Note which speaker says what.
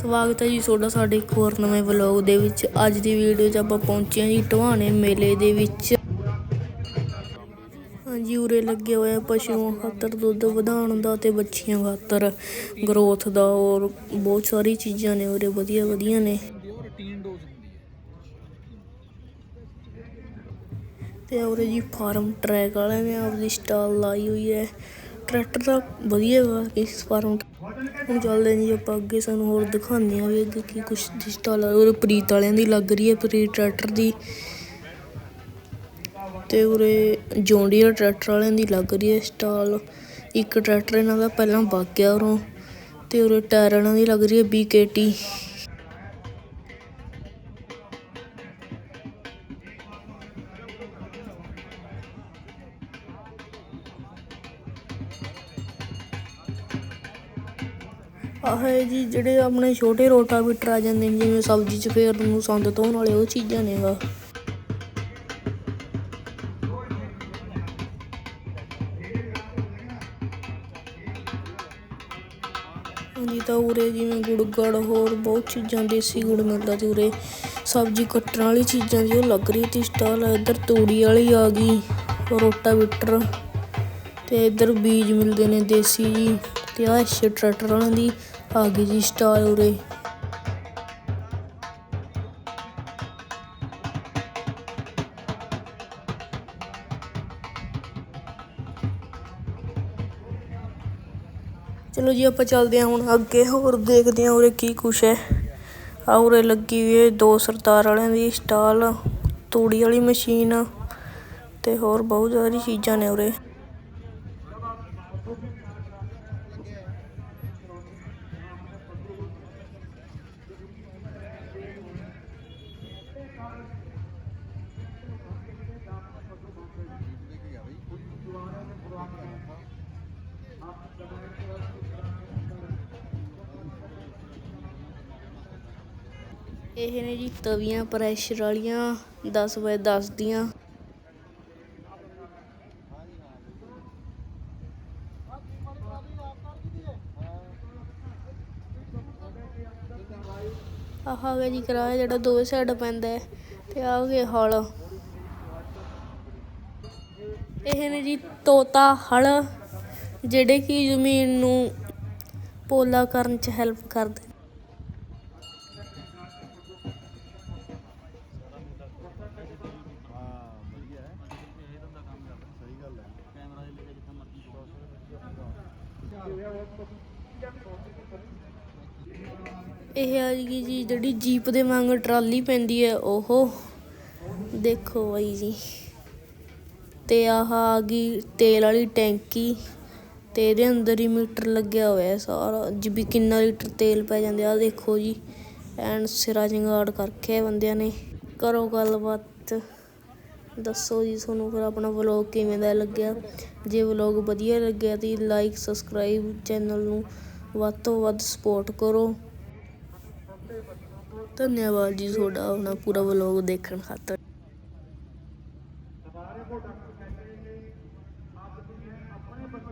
Speaker 1: ਸਵਾਗਤ ਹੈ ਜੀ ਤੁਹਾਡਾ ਸਾਡੇ ਇੱਕ ਹੋਰ ਨਵੇਂ ਵਲੌਗ ਦੇ ਵਿੱਚ। ਅੱਜ ਦੀ ਵੀਡੀਓ 'ਚ ਆਪਾਂ ਪਹੁੰਚੇ ਹਾਂ ਜੀ ਢਵਾਣੇ ਮੇਲੇ ਦੇ ਵਿੱਚ। ਹਾਂਜੀ, ਉਰੇ ਲੱਗੇ ਹੋਏ ਆ ਪਸ਼ੂਆਂ ਖਾਤਰ, ਦੁੱਧ ਵਧਾਉਣ ਦਾ ਤੇ ਬੱਚੀਆਂ ਖਾਤਰ। ਗਰੋਥ ਦਾ ਔਰ ਬਹੁਤ ਸਾਰੀ ਚੀਜ਼ਾਂ ਨੇ ਉਰੇ, ਵਧੀਆ ਵਧੀਆ ਨੇ।
Speaker 2: ਉਹ
Speaker 1: ਤੇ ਉਰੇ ਜੀ ਫਾਰਮ ਟਰੈਕ ਵਾਲਿਆਂ ਨੇ ਆਪਦੀ ਸਟਾਲ ਲਾਈ ਹੋਈ ਹੈ। ਟਰੈਕਟਰ ਦਾ ਵਧੀਆ ਵਾ ਇਸ ਫਾਰਮ ਹੁਣ ਚੱਲਦੇ ਹਾਂ ਆਪਾਂ ਅੱਗੇ ਸਾਨੂੰ ਹੋਰ ਦਿਖਾਉਂਦੇ ਆ ਵੀ ਅੱਗੇ ਕੀ ਕੁਛ ਦੀ ਸਟਾਲ ਉਰੇ ਪ੍ਰੀਤ ਵਾਲਿਆਂ ਦੀ ਲੱਗ ਰਹੀ ਹੈ, ਪ੍ਰੀਤ ਟਰੈਕਟਰ ਦੀ। ਤੇ ਉਰੇ ਜੌਂਡੀਅਰ ਟਰੈਕਟਰ ਵਾਲਿਆਂ ਦੀ ਲੱਗ ਰਹੀ ਹੈ ਸਟਾਲ। ਇੱਕ ਟਰੈਕਟਰ ਇਹਨਾਂ ਦਾ ਪਹਿਲਾਂ ਵਗ ਗਿਆ ਉਰੋਂ। ਤੇ ਉਰੇ ਟਾਇਰ ਵਾਲਿਆਂ ਦੀ ਲੱਗ ਰਹੀ ਹੈ ਬੀਕੇਟੀ ਆਹ ਜੀ ਜਿਹੜੇ ਆਪਣੇ ਛੋਟੇ ਰੋਟਾਵੀਟਰ ਆ ਜਾਂਦੇ ਨੇ, ਜਿਵੇਂ ਸਬਜ਼ੀ ਚ ਫੇਰਨ ਨੂੰ ਸੰਦ ਧੋਣ ਵਾਲੇ, ਉਹ ਚੀਜ਼ਾਂ ਨੇ ਗਾ। ਹਾਂਜੀ, ਤਾਂ ਉਰੇ ਜਿਵੇਂ ਗੁੜ ਗੜ ਹੋਰ ਬਹੁਤ ਚੀਜ਼ਾਂ, ਦੇਸੀ ਗੁੜ ਮਿਲਦਾ ਤੇ ਉਰੇ। ਸਬਜ਼ੀ ਕੱਟਣ ਵਾਲੀ ਚੀਜ਼ਾਂ ਦੀ ਉਹ ਲੱਗ ਰਹੀ ਤੀ ਸਟਾਲ ਇੱਧਰ ਤੂੜੀ ਵਾਲੀ ਆ ਗਈ, ਰੋਟਾਵੀਟਰ। ਤੇ ਇੱਧਰ ਬੀਜ ਮਿਲਦੇ ਨੇ ਦੇਸੀ ਜੀ, ਤੇ ਆਹ ਟਰੈਕਟਰ ਵਾਲਿਆਂ ਦੀ ਆ ਗਈ ਜੀ ਸਟਾਲ ਉਰੇ। ਚਲੋ ਜੀ, ਆਪਾਂ ਚੱਲਦੇ ਹਾਂ ਹੁਣ ਅੱਗੇ, ਹੋਰ ਦੇਖਦੇ ਹਾਂ ਉਰੇ ਕੀ ਕੁਛ ਹੈ। ਆ ਉਰੇ ਲੱਗੀ ਹੋਈ ਹੈ ਦੋ ਸਰਦਾਰ ਵਾਲਿਆਂ ਦੀ ਸਟਾਲ, ਤੂੜੀ ਵਾਲੀ ਮਸ਼ੀਨ ਤੇ ਹੋਰ ਬਹੁਤ ਸਾਰੀ ਚੀਜ਼ਾਂ ਨੇ ਉਰੇ। ਇਹ ਨੇ ਜੀ ਤਵੀਆਂ, ਪ੍ਰੈਸ਼ਰ ਵਾਲੀਆਂ 10 ਬਾਏ 10 ਦੀਆਂ। ਆਹ ਆ ਜੀ ਕਿਰਾਇਆ ਜਿਹੜਾ ਦੋਵੇਂ ਸਾਈਡ ਪੈਂਦਾ ਹੈ ਤੇ ਆ ਗਏ ਹਲ। ਇਹ ਨੇ ਜੀ ਤੋਤਾ ਹਲ। ਜਿਹੜੇ ਕਿ ਜ਼ਮੀਨ ਨੂੰ ਪੋਲਾ ਕਰਨ ਚ ਹੈਲਪ ਕਰਦੇ ਇਹ ਆ ਜੀ ਜੀ, ਜਿਹੜੀ ਜੀਪ ਦੇ ਵਾਂਗ ਟਰਾਲੀ ਪੈਂਦੀ ਹੈ, ਉਹ ਦੇਖੋ ਬਾਈ ਜੀ। ਤੇ ਆਹ ਆ ਗਈ ਤੇਲ ਵਾਲੀ ਟੈਂਕੀ। ਤੇ ਇਹਦੇ ਅੰਦਰ ਹੀ ਮੀਟਰ ਲੱਗਿਆ ਹੋਇਆ ਸਾਰਾ, ਜੀ ਵੀ ਕਿੰਨਾ ਲੀਟਰ ਤੇਲ ਪੈ ਜਾਂਦੇ ਆ। ਦੇਖੋ ਜੀ, ਐਨ ਸਿਰਾ ਜਿੰਗਾੜ ਕਰਕੇ ਬੰਦਿਆਂ ਨੇ। ਕਰੋ ਗੱਲਬਾਤ ਦੱਸੋ ਜੀ ਤੁਹਾਨੂੰ, ਫਿਰ ਆਪਣਾ ਵਲੋਗ ਕਿਵੇਂ ਦਾ ਲੱਗਿਆ? ਜੇ ਵਲੋਗ ਵਧੀਆ ਲੱਗਿਆ ਤਾਂ ਲਾਈਕ ਸਬਸਕ੍ਰਾਈਬ ਚੈਨਲ ਨੂੰ ਵੱਧ ਤੋਂ ਵੱਧ ਸਪੋਰਟ ਕਰੋ। ਧੰਨਵਾਦ ਜੀ ਤੁਹਾਡਾ ਆਪਣਾ ਪੂਰਾ ਵਲੋਗ ਦੇਖਣ ਖਾਤਰ। Thank you.